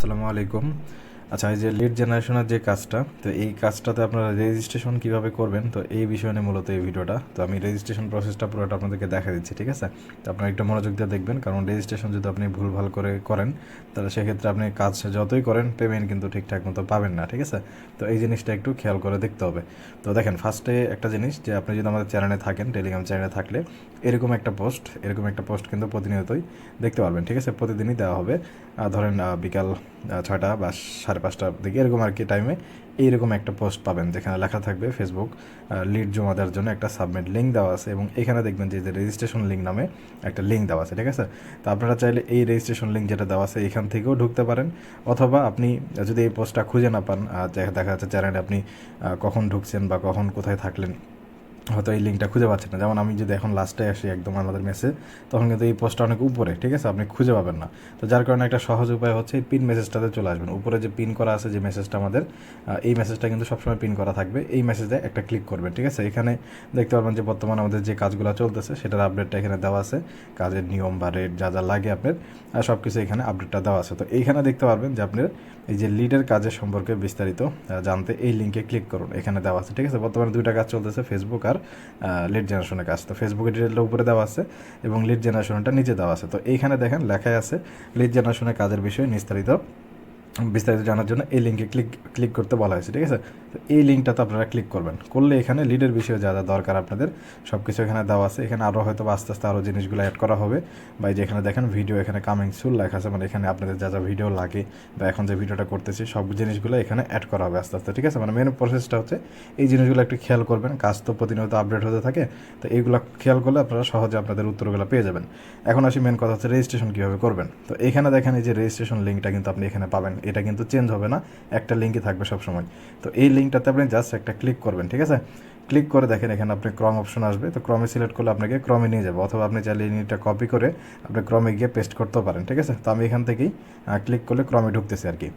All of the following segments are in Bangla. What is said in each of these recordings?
আসসালামু আলাইকুম। আচ্ছা এই যে লিড জেনারেশনের যে কাজটা, তো এই কাজটাতে আপনারা রেজিস্ট্রেশন কীভাবে করবেন? তো এই বিষয় নিয়ে মূলত এই ভিডিওটা। তো আমি রেজিস্ট্রেশন প্রসেসটা পুরোটা আপনাদেরকে দেখা দিচ্ছি, ঠিক আছে? তো আপনারা একটু মনোযোগ দিয়ে দেখবেন, কারণ রেজিস্ট্রেশন যদি আপনি ভুলভাল করে করেন, তাহলে সেক্ষেত্রে আপনি কাজ যতই করেন পেমেন্ট কিন্তু ঠিকঠাক মতো পাবেন না, ঠিক আছে? তো এই জিনিসটা একটু খেয়াল করে দেখতে হবে। তো দেখেন ফার্স্টে একটা জিনিস যে আপনি যদি আমাদের চ্যানেলে থাকেন টেলিগ্রাম চ্যানেলে থাকলে, এরকম একটা পোস্ট এরকম একটা পোস্ট কিন্তু প্রতিনিয়তই দেখতে পারবেন, ঠিক আছে? প্রতিদিনই দেওয়া হবে। ধরেন বিকাল ছয়টা বা সাড়ে পাঁচটার দিকে এরকম আর কি টাইমে এইরকম একটা পোস্ট পাবেন যেখানে লেখা থাকবে ফেসবুক লিড জমা দেওয়ার জন্য একটা সাবমিট লিঙ্ক দেওয়া আছে এবং এখানে দেখবেন যে যে রেজিস্ট্রেশন লিঙ্ক নামে একটা লিঙ্ক দেওয়া আছে, ঠিক আছে? তো আপনারা চাইলে এই রেজিস্ট্রেশন লিঙ্ক যেটা দেওয়া আছে এখান থেকেও ঢুকতে পারেন অথবা আপনি যদি এই পোস্টটা খুঁজে না পান দেখা যাচ্ছে চ্যানেলে আপনি কখন ঢুকছেন বা কখন কোথায় থাকলেন হয়তো এই লিঙ্কটা খুঁজে পাচ্ছেন না। যেমন আমি যদি এখন লাস্টে আসি একদম আমাদের মেসে তখন কিন্তু এই পোস্টটা অনেক উপরে, ঠিক আছে? আপনি খুঁজে পাবেন না। তো যার কারণে একটা সহজ উপায় হচ্ছে এই পিন মেসেজটাতে চলে আসবেন। উপরে যে পিন করা আছে, যে মেসেজটা আমাদের এই মেসেজটা কিন্তু সবসময় পিন করা থাকবে। এই মেসেজে একটা ক্লিক করবেন ঠিক আছে? এখানে দেখতে পারবেন যে বর্তমানে আমাদের যে কাজগুলো চলতেছে, সেটার আপডেটটা এখানে দেওয়া আছে। কাজের নিয়ম বা রেট যা যা লাগে আপনার আর সব কিছু এখানে আপডেটটা দেওয়া আছে। তো এইখানে দেখতে পারবেন যে আপনার এই যে লিডের কাজের সম্পর্কে বিস্তারিত জানতে এই লিঙ্কে ক্লিক করুন। এখানে দেওয়া আছে, ঠিক আছে? বর্তমানে দুইটা কাজ চলতেছে ফেসবুক আর লিড জেনারেশনের কাজ। তো ফেসবুকের ডিটেলটা উপরে দেওয়া আছে এবং লিড জেনারেশনটা নিচে দেওয়া আছে। তো এইখানে দেখেন লেখায় আছে লিড জেনারেশনের কাজের বিষয়ে বিস্তারিত। বিস্তারিত জানার জন্য এই লিঙ্কে ক্লিক ক্লিক করতে বলা হয়েছে, ঠিক আছে? তো এই লিঙ্কটাতে আপনারা ক্লিক করবেন। করলে এখানে লিডের বিষয়ে যা যা দরকার আপনাদের সব কিছু এখানে দেওয়া আছে। এখানে আরও হয়তো আস্তে আস্তে আরও জিনিসগুলো অ্যাড করা হবে। বা যে এখানে দেখেন ভিডিও এখানে কামিং সুল লেখা আছে। মানে এখানে আপনাদের যা যা ভিডিও লাগে বা এখন যে ভিডিওটা করতেছি, সব জিনিসগুলো এখানে অ্যাড করা হবে আস্তে আস্তে, ঠিক আছে? মানে মেন প্রসেসটা হচ্ছে এই জিনিসগুলো একটু খেয়াল করবেন। কাজ তো প্রতিনিয়ত আপডেট হতে থাকে। তো এইগুলো খেয়াল করলে আপনারা সহজে আপনাদের উত্তরগুলো পেয়ে যাবেন। এখন আসি মেন কথা হচ্ছে রেজিস্ট্রেশন কীভাবে করবেন। তো এখানে দেখেন এই যে রেজিস্ট্রেশন লিঙ্কটা কিন্তু আপনি এখানে পাবেন। এটা কিন্তু চেঞ্জ হবে না। একটা লিঙ্কই থাকবে সবসময়। তো এই লিঙ্কটাতে আপনি জাস্ট একটা ক্লিক করবেন, ঠিক আছে? ক্লিক করে দেখেন এখানে আপনি ক্রম অপশন আসবে। তো ক্রমে সিলেক্ট করলে আপনাকে ক্রমে নিয়ে যাবে। অথবা আপনি চাইলে লিঙ্কটা কপি করে আপনি ক্রমে গিয়ে পেস্ট করতেও পারেন, ঠিক আছে? তো আমি এখান থেকেই ক্লিক করলে ক্রমে ঢুকতেছি আর কি।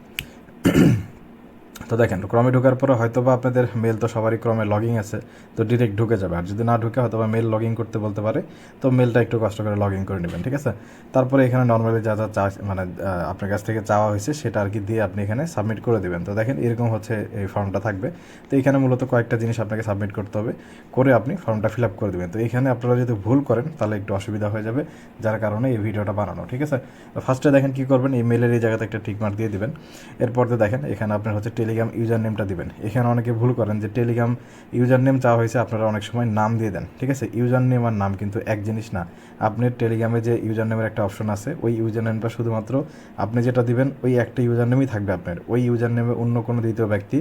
তো দেখেন, ক্রমে ঢোকার পরে হয়তো বা আপনাদের মেল তো সবারই ক্রমে লগিং আছে, তো ডিরেক্ট ঢুকে যাবে। আর যদি না ঢুকে হয়তো বা মেল লগিং করতে বলতে পারে, তো মেলটা একটু কষ্ট করে লগিং করে নেবেন, ঠিক আছে? তারপরে এখানে নর্মালি যা যা চা মানে আপনার কাছ থেকে চাওয়া হয়েছে, সেটা আর কি দিয়ে আপনি এখানে সাবমিট করে দেবেন। তো দেখেন, এরকম হচ্ছে এই ফর্মটা থাকবে। তো এখানে মূলত কয়েকটা জিনিস আপনাকে সাবমিট করতে হবে, করে আপনি ফর্মটা ফিল আপ করে দেবেন। তো এখানে আপনারা যদি ভুল করেন, তাহলে একটু অসুবিধা হয়ে যাবে, যার কারণে এই ভিডিওটা বানানো, ঠিক আছে? ফার্স্টে দেখেন কী করবেন, এই মেলের এই জায়গাতে একটা টিক মার্ক দিয়ে দিবেন। এরপর দেখেন, এখানে আপনার হচ্ছে টেলিগ্রাম ইউজার নেমটা দিবেন। এখানে অনেকে ভুল করেন যে টেলিগ্রাম ইউজার নেম চাওয়া হয়েছে, আপনারা অনেক সময় নাম দিয়ে দেন, ঠিক আছে? ইউজার নেম আর নাম কিন্তু এক জিনিস না। আপনার টেলিগ্রামে যে ইউজার নেমের একটা অপশন আছে, ওই ইউজার নেমটা শুধুমাত্র আপনি যেটা দিবেন, ওই একটা ইউজার নেমই থাকবে আপনার। ওই ইউজার নেমে অন্য কোনো দ্বিতীয় ব্যক্তি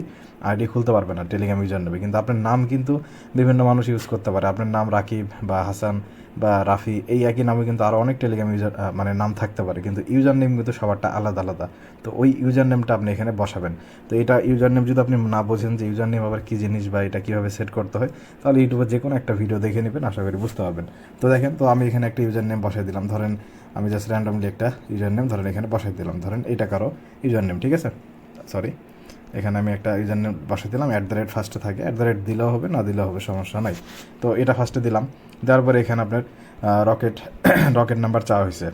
আইডি খুলতে পারবে না টেলিগ্রাম ইউজার নেমে কিন্তু আপনার নাম কিন্তু বিভিন্ন মানুষ ইউজ করতে পারে। আপনার নাম রাকিব বা হাসান বা রাফি, এই একই নামে কিন্তু আরও অনেক টেলিগ্রাম ইউজার মানে নাম থাকতে পারে, কিন্তু ইউজার নেম কিন্তু সবারটা আলাদা আলাদা। তো ওই ইউজার নেমটা আপনি এখানে বসাবেন। তো এটা ইউজার নেম যদি আপনি না বোঝেন যে ইউজার নেম আবার কী জিনিস বা এটা কীভাবে সেট করতে হয়, তাহলে ইউটিউবে যে কোনো একটা ভিডিও দেখে নেবেন, আশা করি বুঝতে পারবেন। তো দেখেন, তো আমি এখানে একটা ইউজার নেম বসাই দিলাম। ধরেন, আমি জাস্ট র্যান্ডমলি একটা ইউজার নেম ধরেন এখানে বসাই দিলাম। ধরেন এটা কারও ইউজার নেম ঠিক আছে? সরি এখানে আমি একটা ইউজার নেম বসে দিলাম অ্যাট দ্য রেট ফার্স্টে থাকে। অ্যাট দ্য রেট দিলেও হবে, না দিলেও হবে, সমস্যা নাই। তো এটা ফার্স্টে দিলাম। দেওয়ার পরে এখানে আপনার রকেট রকেট নাম্বার চাওয়া হয়েছে।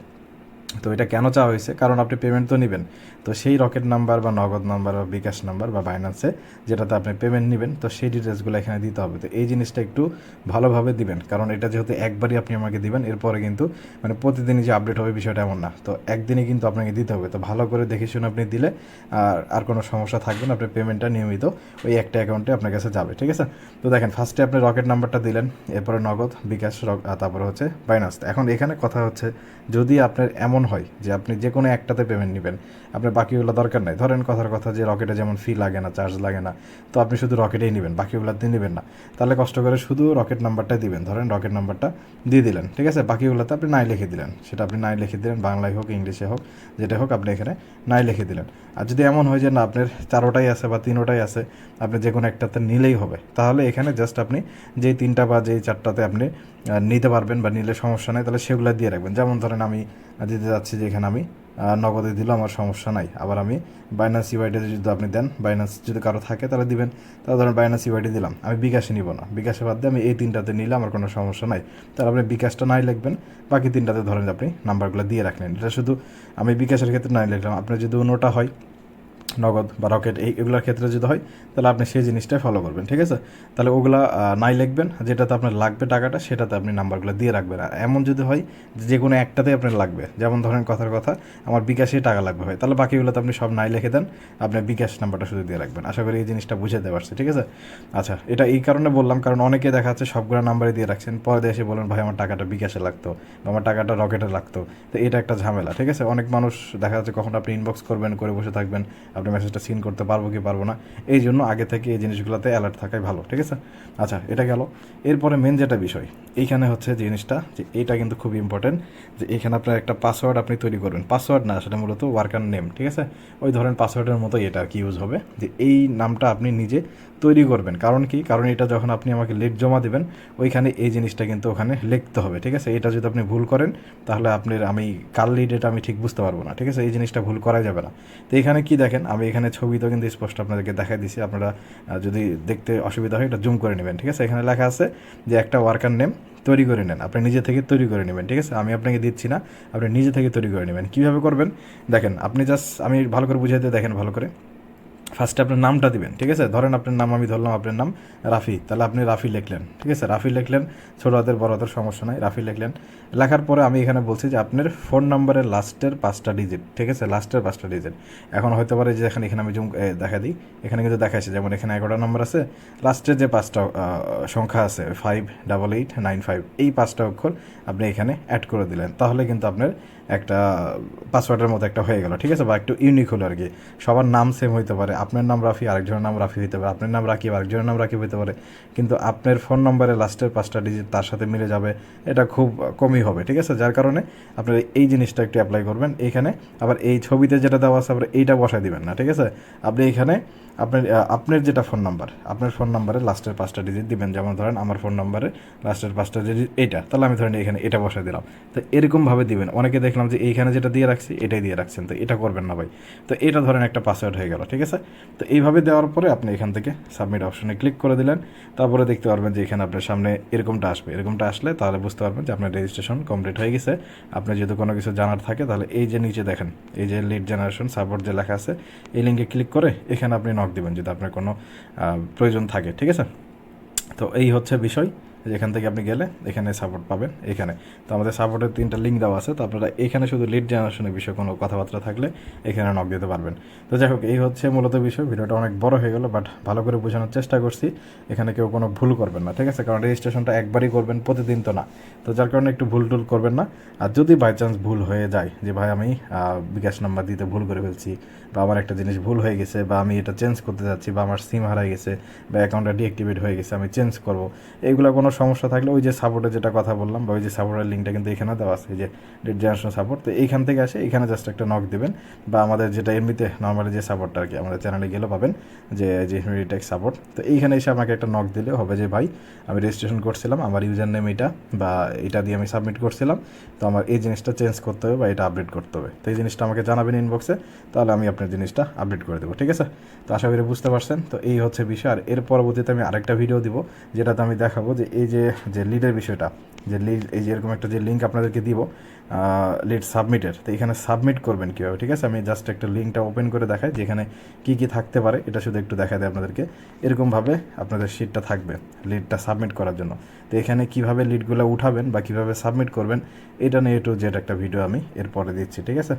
তো এটা কেন চাওয়া হয়েছে? কারণ আপনি পেমেন্ট তো নেবেন। তো সেই রকেট নাম্বার বা নগদ নাম্বার বা বিকাশ নাম্বার বা বাইন্যান্সে যেটাতে আপনি পেমেন্ট নেবেন, তো সেই ডিটেলসগুলো এখানে দিতে হবে। তো এই জিনিসটা একটু ভালোভাবে দিবেন। কারণ এটা যেহেতু একবারই আপনি আমাকে দিবেন, এরপরে কিন্তু মানে প্রতিদিনই যে আপডেট হবে বিষয়টা এমন না। তো একদিনে কিন্তু আপনাকে দিতে হবে। তো ভালো করে দেখে শুনে আপনি দিলে আর আর কোনো সমস্যা থাকবে না আপনার পেমেন্টটা নিয়মিত ওই একটা অ্যাকাউন্টে আপনার কাছে যাবে। ঠিক আছে? তো দেখেন ফার্স্টে আপনি রকেট নাম্বারটা দিলেন, এরপরে নগদ, বিকাশ তারপরে হচ্ছে বাইনান্স এখন এখানে কথা হচ্ছে, যদি আপনার এমন হয় যে আপনি যে কোনো একটাতে পেমেন্ট নেবেন। আপনার বাকিগুলো দরকার নাই। ধরেন কথার কথা যে রকেটে যেমন ফি লাগে না চার্জ লাগে না, তো আপনি শুধু রকেটেই নেবেন, বাকিগুলোতে নেবেন না। তাহলে কষ্ট করে শুধু রকেট নাম্বারটাই দিবেন। ধরেন রকেট নাম্বারটা দিয়ে দিলেন, ঠিক আছে? বাকিগুলোতে আপনি নাই লিখে দিলেন। সেটা আপনি নাই লিখে দিলেন, বাংলায় হোক, ইংলিশে হোক, যেটা হোক আপনি এখানে নাই লিখে দিলেন। আর যদি এমন হয় যে না, আপনার চারোটাই আছে বা তিনোটাই আছে, আপনি যে কোনো একটাতে নিলেই হবে। তাহলে এখানে জাস্ট আপনি যেই তিনটা বা যেই চারটাতে আপনি নিতে পারবেন বা নিলে সমস্যা নাই, তাহলে সেগুলো দিয়ে রাখবেন। যেমন ধরেন আমি দিতে যাচ্ছি যে এখানে আমি নগদে দিলেও আমার সমস্যা নাই। আবার আমি বাইনান্স ইউআইডি যদি আপনি দেন বাইনান্স যদি কারও থাকে, তাহলে দিবেন। তাহলে ধরেন বাইনান্স ইউআইডি দিলাম, আমি বিকাশে নিব না। বিকাশে বাদ দিয়ে আমি এই তিনটাতে নিলে আমার কোনো সমস্যা নাই। তাহলে আপনি বিকাশটা নাই লিখবেন, বাকি তিনটাতে ধরেন আপনি নাম্বারগুলো দিয়ে রাখলেন। এটা শুধু আমি বিকাশের ক্ষেত্রে নাই লিখলাম, আপনার যদি অন্যটা হয় নগদ বা রকেট, এই এগুলোর ক্ষেত্রে যদি হয়, তাহলে আপনি সেই জিনিসটাই ফলো করবেন, ঠিক আছে? তাহলে ওগুলা নাই লিখবেন, যেটাতে আপনার লাগবে টাকাটা, সেটাতে আপনি নাম্বারগুলো দিয়ে রাখবেন। আর এমন যদি হয়, যে কোনো একটাতেই আপনার লাগবে। যেমন ধরেন কথার কথা, আমার বিকাশে টাকা লাগবে হয়, তাহলে বাকিগুলোতে আপনি সব নাই লিখে দেন আপনার বিকাশ নাম্বারটা শুধু দিয়ে রাখবেন। আশা করি এই জিনিসটা বুঝে বুঝাতে পারছি, ঠিক আছে? আচ্ছা এটা এই কারণে বললাম, কারণ অনেকে দেখা যাচ্ছে সবগুলো নাম্বারে দিয়ে রাখছেন, পরে এসে বলেন, ভাই, আমার টাকাটা বিকাশে লাগতো বা আমার টাকাটা রকেটে লাগতো। তো এটা একটা ঝামেলা, ঠিক আছে? অনেক মানুষ দেখা যাচ্ছে কখন আপনি ইনবক্স করবেন, করে বসে থাকবেন, আপনি মেসেজটা সিন করতে পারব কি পারব না, এই জন্য আগে থেকে এই জিনিসগুলোতে অ্যালার্ট থাকাই ভালো, ঠিক আছে? আচ্ছা এটা গেল। এরপরে মেন যেটা বিষয়, এইখানে হচ্ছে জিনিসটা, যে এটা কিন্তু খুব ইম্পর্টেন্ট যে এখানে আপনার একটা পাসওয়ার্ড আপনি তৈরি করবেন। পাসওয়ার্ড না, সেটা মূলত ওয়ার্কার নেম ঠিক আছে? ওই ধরেন পাসওয়ার্ডের মতো এটা আর কি ইউজ হবে, যে এই নামটা আপনি নিজে তৈরি করবেন। কারণ কি? কারণ এটা যখন আপনি আমাকে লিড জমা দেবেন, ওইখানে এই জিনিসটা কিন্তু ওখানে লিখতে হবে, ঠিক আছে? এটা যদি আপনি ভুল করেন, তাহলে আপনার আমি কার লিড এটা আমি ঠিক বুঝতে পারব না, ঠিক আছে? এই জিনিসটা ভুল করা যাবে না। তো এখানে কি দেখেন, আমি এখানে ছবি তো কিন্তু স্পষ্ট আপনাদেরকে দেখাই দিছি। আপনারা যদি দেখতে অসুবিধা হয়, এটা জুম করে নেবেন, ঠিক আছে? এখানে লেখা আছে যে একটা ওয়ার্কার নেম তৈরি করে নেন। আপনি নিজে থেকে তৈরি করে নেবেন, ঠিক আছে? আমি আপনাকে দিচ্ছি না, আপনি নিজে থেকে তৈরি করে নেবেন। কীভাবে করবেন? দেখেন, আপনি জাস্ট আমি ভালো করে বুঝাইতে, দেখেন ভালো করে। ফার্স্টে আপনার নামটা দিবেন, ঠিক আছে? ধরেন আপনার নাম আমি ধরলাম, আপনার নাম রাফি, তাহলে আপনি রাফি লিখলেন, ঠিক আছে? রাফি লিখলেন, ছোটো হাতের, বড় হাতের সমস্যা নাই, রাফি লিখলেন। লেখার পরে আমি এখানে বলছি যে আপনার ফোন নাম্বারের লাস্টের পাঁচটা ডিজিট ঠিক আছে? লাস্টের পাঁচটা ডিজিট এখন হতে পারে যে এখানে এখানে আমি জুম দেখা দিই। এখানে কিন্তু দেখাচ্ছে যেমন এখানে এগারোটা নাম্বার আছে। লাস্টের যে পাঁচটা সংখ্যা আছে five double eight nine five এই পাঁচটা অক্ষর আপনি এখানে অ্যাড করে দিলেন। তাহলে কিন্তু আপনার একটা পাসওয়ার্ডের মতো একটা হয়ে গেল, ঠিক আছে? বা একটু ইউনিক হলো আর কি। সবার নাম সেম হইতে পারে আপনার নাম রাফি, আরেকজনের নাম রাফি হইতে পারে। আপনার নাম রাকিব, আরেকজনের নাম রাকিব হইতে পারে। কিন্তু আপনার ফোন নম্বরে লাস্টের পাঁচটা ডিজিট তার সাথে মিলে যাবে, এটা খুব কমই হবে, ঠিক আছে? যার কারণে আপনার এই জিনিসটা একটু অ্যাপ্লাই করবেন। এইখানে আবার এই ছবিতে যেটা দেওয়া আছে, আবার এইটা বসাই দিবেন না, ঠিক আছে? আপনি এইখানে আপনার আপনার যেটা ফোন নাম্বার আপনার ফোন নাম্বারে লাস্টের পাঁচটা ডিজিট দিবেন। যেমন ধরেন আমার ফোন নাম্বারে লাস্টের পাঁচটা ডিজিট এইটা, তাহলে আমি ধরেন এখানে এটা বসাই দিলাম। তো এরকমভাবে দিবেন। অনেকে দেখলাম যে এইখানে যেটা দিয়ে রাখছি, এটাই দিয়ে রাখছেন। তো এটা করবেন না ভাই। তো এটা ধরেন একটা পাসওয়ার্ড হয়ে গেল, ঠিক আছে? তো এইভাবে দেওয়ার পরে আপনি এখান থেকে সাবমিট অপশনে ক্লিক করে দিলেন। তারপরে দেখতে পারবেন যে এখানে আপনার সামনে এরকমটা আসবে। এরকমটা আসলে তাহলে বুঝতে পারবেন যে আপনার রেজিস্ট্রেশন কমপ্লিট হয়ে গেছে। আপনি যদি কোনো কিছু জানার থাকে, তাহলে এই যে নিচে দেখেন, এই যে লিড জেনারেশন সাপোর্ট যে লেখা আছে, এই লিঙ্কে ক্লিক করে এখানে আপনি নক দেবেন, যদি আপনার কোনো প্রয়োজন থাকে। ঠিক আছে? তো এই হচ্ছে বিষয়। যেখান থেকে আপনি গেলে এখানে সাপোর্ট পাবেন, এখানে। তো আমাদের সাপোর্টের তিনটা লিঙ্ক দেওয়া আছে, তো আপনারা এখানে শুধু লিড জেনারেশনের বিষয়ে কোনো কথাবার্তা থাকলে এখানে নক দিতে পারবেন। তো যাই হোক, এই হচ্ছে মূলত বিষয়, ভিডিওটা অনেক বড় হয়ে গেল বাট ভালো করে বোঝানোর চেষ্টা করছি। এখানে কেউ কোনো ভুল করবেন না, ঠিক আছে? কারণ রেজিস্ট্রেশনটা একবারই করবেন, প্রতিদিন তো না। তো যার কারণে একটু ভুল টুল করবেন না। আর যদি বাই চান্স ভুল হয়ে যায়, যে ভাই আমি বিকাশ নাম্বার দিতে ভুল করে ফেলছি বা আমার একটা জিনিস ভুল হয়ে গেছে বা আমি এটা চেঞ্জ করতে যাচ্ছি বা আমার সিম হারাই গেছে বা অ্যাকাউন্টটা ডিঅ্যাক্টিভেট হয়ে গেছে, আমি চেঞ্জ করব। এইগুলো কোনো সমস্যা থাকলে ওই যে সাপোর্টে যেটা কথা বললাম বা ওই যে সাপোর্টের লিঙ্কটা কিন্তু এখানে দেওয়া আছে যে ডেট জেনারেশন সাপোর্ট তো এইখান থেকে আসে, এখানে জাস্ট একটা নক দেবেন বা আমাদের যেটা এমনিতে নর্মালি যে সাপোর্টটা আর কি আমাদের চ্যানেলে গেলে পাবেন যে যে টেক সাপোর্ট তো এইখানে এসে আমাকে একটা নক দিলে হবে যে, ভাই, আমি রেজিস্ট্রেশন করছিলাম, আমার ইউজার নেম এটা বা এটা দিয়ে আমি সাবমিট করছিলাম, তো আমার এই জিনিসটা চেঞ্জ করতে হবে বা এটা আপডেট করতে হবে। তো এই জিনিসটা আমাকে জানাবেন ইনবক্সে তাহলে আমি আপনার জিনিসটা আপডেট করে দেবো, ঠিক আছে? তো আশা করি বুঝতে পারছেন। তো এই হচ্ছে বিষয়। আর এর পরবর্তীতে আমি আরেকটা ভিডিও দিব, যেটাতে আমি দেখাবো যে এই যে যে লিডের বিষয়টা, যে লিড এই যে এরকম একটা যে লিঙ্ক আপনাদেরকে দিব লিড সাবমিটের তো এখানে সাবমিট করবেন কীভাবে, ঠিক আছে? আমি জাস্ট একটা লিঙ্কটা ওপেন করে দেখাই, যেখানে কী কী থাকতে পারে, এটা শুধু একটু দেখা দেয় আপনাদেরকে। এরকমভাবে আপনাদের শিটটা থাকবে লিডটা সাবমিট করার জন্য। তো এখানে কীভাবে লিডগুলো উঠাবেন বা কীভাবে সাবমিট করবেন, এটা নিয়ে একটু জেড একটা ভিডিও আমি এরপরে দিচ্ছি, ঠিক আছে?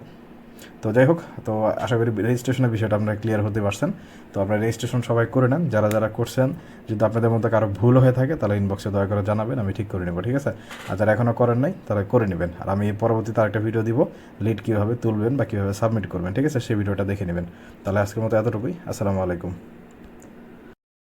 তো যাই হোক, তো আশা করি রেজিস্ট্রেশনের বিষয়টা আপনারা ক্লিয়ার হতে পারছেন। তো আপনারা রেজিস্ট্রেশন সবাই করে নেন। যারা যারা করছেন, যদি আপনাদের মধ্যে কারও ভুল হয়ে থাকে, তাহলে ইনবক্সে দয়া করে জানাবেন, আমি ঠিক করে নেব, ঠিক আছে? আর যারা এখনও করেন নাই, তারা করে নেবেন। আর আমি পরবর্তীতে আরেকটা ভিডিও দিব লিড কীভাবে তুলবেন বা কীভাবে সাবমিট করবেন, ঠিক আছে? সেই ভিডিওটা দেখে নেবেন। তাহলে আজকের মতো এতটুকুই। আসসালামু আলাইকুম।